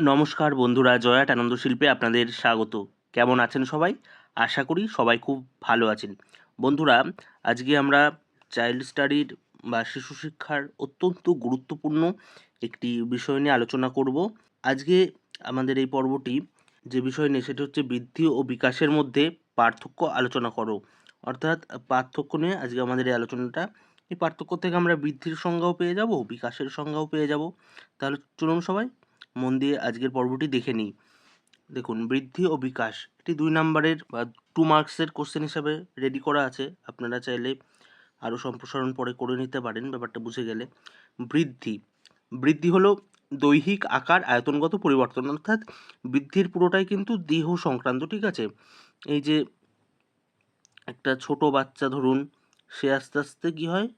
নমস্কার বন্ধুরা জয়াট আনন্দ শিল্পে আপনাদের স্বাগত। কেমন আছেন সবাই? আশা করি সবাই খুব ভালো আছেন। বন্ধুরা, আজকে আমরা চাইল্ড স্টাডির বা শিশু শিক্ষার অত্যন্ত গুরুত্বপূর্ণ একটি বিষয় নিয়ে আলোচনা করব। আজকে আমাদের এই পর্বটি যে বিষয় নিয়ে, সেটি হচ্ছে বৃদ্ধি ও বিকাশের মধ্যে পার্থক্য আলোচনা করো। অর্থাৎ পার্থক্য নিয়ে আজকে আমাদের এই আলোচনাটা। এই পার্থক্য থেকে আমরা বৃদ্ধির সংজ্ঞাও পেয়ে যাব, বিকাশের সংজ্ঞাও পেয়ে যাব। তাহলে চলুন সবাই মন দিয়ে আজকের পর্বটি দেখে নিই। দেখুন, বৃদ্ধি ও বিকাশ, এটি দুই নাম্বারের বা টু মার্কসের কোশ্চেন হিসাবে রেডি করা আছে। আপনারা চাইলে আরও সম্প্রসারণ পরে করে নিতে পারেন, ব্যাপারটা বুঝে গেলে। বৃদ্ধি বৃদ্ধি হলো দৈহিক আকার আয়তনগত পরিবর্তন, অর্থাৎ বৃদ্ধির পুরোটাই কিন্তু দেহ সংক্রান্ত, ঠিক আছে? এই যে একটা ছোট বাচ্চা ধরুন, সে আস্তে আস্তে কী হয়?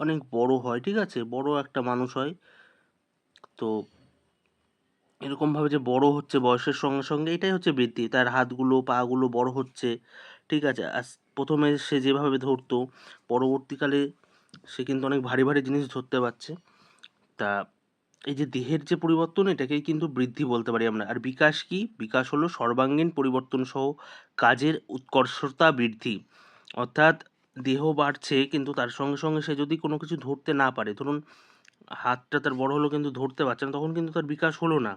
অনেক বড় হয়, ঠিক আছে? বড় একটা মানুষ হয়। তো এরকমভাবে যে বড় হচ্ছে বয়সের সঙ্গে সঙ্গে এটাই হচ্ছে বৃদ্ধি। তার হাতগুলো, পাগুলো বড় হচ্ছে, ঠিক আছে? আস, প্রথমে সে যেভাবে ধরতো, পরবর্তীকালে সে কিন্তু অনেক ভারী ভারী জিনিস ধরতে পারছে। তা এই যে দেহের যে পরিবর্তন, এটাকেই কিন্তু বৃদ্ধি বলতে পারি আমরা। আর বিকাশ কি? বিকাশ হলো সর্বাঙ্গীন পরিবর্তন সহ কাজের উৎকর্ষতা বৃদ্ধি। অর্থাৎ দেহ বাড়ছে, কিন্তু তার সঙ্গে সঙ্গে সে যদি কোনো কিছু ধরতে না পারে, ধরুন হাতটা তার বড় হলো কিন্তু ধরতে পারছে না, তখন কিন্তু তার বিকাশ হলো না।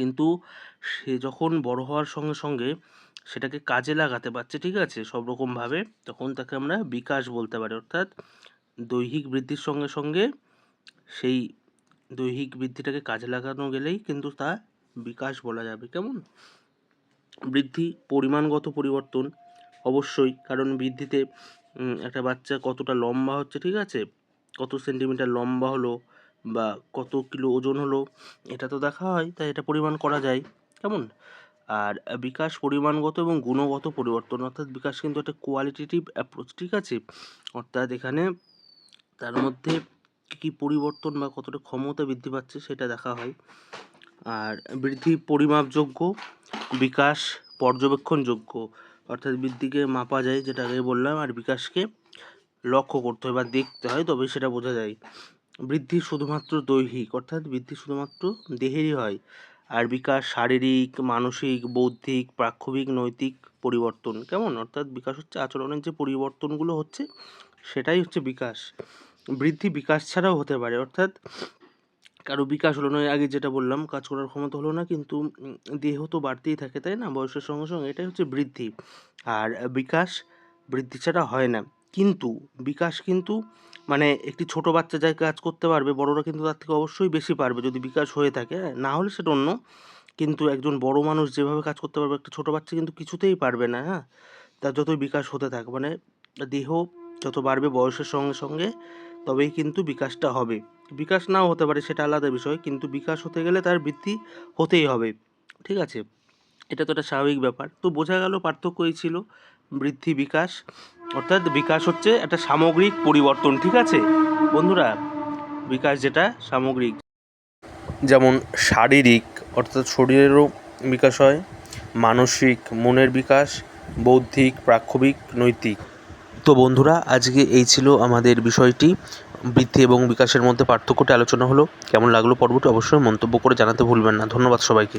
কিন্তু সে যখন বড় হওয়ার সঙ্গে সঙ্গে সেটাকে কাজে লাগাতে পারছে, ঠিক আছে? সব রকমভাবে তখন তাকে আমরা বিকাশ বলতে পারি। অর্থাৎ দৈহিক বৃদ্ধির সঙ্গে সঙ্গে সেই দৈহিক বৃদ্ধিটাকে কাজে লাগানো গেলেই কিন্তু তা বিকাশ বলা যাবে। কেমন? বৃদ্ধি, পরিমাণগত পরিবর্তন অবশ্যই, কারণ বৃদ্ধিতে একটা বাচ্চা কতটা লম্বা হচ্ছে, ঠিক আছে? কত সেন্টিমিটার লম্বা হলো বা কত কিলো ওজন হলো, এটা তো দেখা হয়, তাই এটা পরিমাণ করা যায়। কেমন? আর বিকাশ পরিমাণগত এবং গুণগত পরিবর্তন, অর্থাৎ বিকাশ কিন্তু একটা কোয়ালিটেটিভ অ্যাপ্রোচ ঠিক আছে? অর্থাৎ এখানে তার মধ্যে কী কী পরিবর্তন বা কতটা ক্ষমতা বৃদ্ধি পাচ্ছে সেটা দেখা হয়। আর বৃদ্ধি পরিমাপযোগ্য, বিকাশ পর্যবেক্ষণযোগ্য, অর্থাৎ বৃদ্ধিকে মাপা যায়, যেটা আগে বললাম, আর বিকাশকে লক্ষ্য করতে হয় বা দেখতে হয় তবে সেটা বোঝা যায়। বৃদ্ধি শুধুমাত্র দৈহিক, অর্থাৎ বৃদ্ধি শুধুমাত্র দেহেরই হয়। আর বিকাশ শারীরিক, মানসিক, বৌদ্ধিক, প্রাক্ষবিক, নৈতিক পরিবর্তন। কেমন? অর্থাৎ বিকাশ হচ্ছে আচরণের যে পরিবর্তনগুলো হচ্ছে, সেটাই হচ্ছে বিকাশ। বৃদ্ধি বিকাশ ছাড়াও হতে পারে, অর্থাৎ কারও বিকাশ হলো না আগে যেটা বললাম, কাজ করার ক্ষমতা হলো না, কিন্তু দেহ তো বাড়তেই থাকে, তাই না? বয়সের সঙ্গে সঙ্গে এটাই হচ্ছে বৃদ্ধি। আর বিকাশ বৃদ্ধি ছাড়া হয় না। কিন্তু বিকাশ কিন্তু মানে একটি ছোট বাচ্চা যাই কাজ করতে পারবে, বড়রা কিন্তু তার থেকে অবশ্যই বেশি পারবে যদি বিকাশ হয়ে থাকে হ্যাঁ? না হলে সেটা অন্য। কিন্তু একজন বড় মানুষ যেভাবে কাজ করতে পারবে, একটা ছোট বাচ্চা কিন্তু কিছুতেই পারবে না হ্যাঁ? তার যতই বিকাশ হতে থাকে মানে দেহ যত বাড়বে বয়সের সঙ্গে সঙ্গে, তবেই কিন্তু বিকাশটা হবে। বিকাশ নাও হতে পারে, সেটা আলাদা বিষয়, কিন্তু বিকাশ হতে গেলে তার বৃদ্ধি হতেই হবে, ঠিক আছে? এটা তো একটা স্বাভাবিক ব্যাপার। তো বোঝা গেল পার্থক্য এই ছিল, বৃদ্ধি, বিকাশ। অর্থাৎ বিকাশ হচ্ছে একটা সামগ্রিক পরিবর্তন, ঠিক আছে? বন্ধুরা, বিকাশ যেটা সামগ্রিক। যেমন শারীরিক, অর্থাৎ শরীরেরও বিকাশ হয়, মানসিক, মনের বিকাশ, বৌদ্ধিক, প্রাক্ষবিক, নৈতিক। তো বন্ধুরা, আজকে এই ছিল আমাদের বিষয়টি। বৃদ্ধি এবং বিকাশের মধ্যে পার্থক্যটি আলোচনা হলো। কেমন লাগল পর্বটি অবশ্যই মন্তব্য করে জানাতে ভুলবেন না। ধন্যবাদ সবাইকে।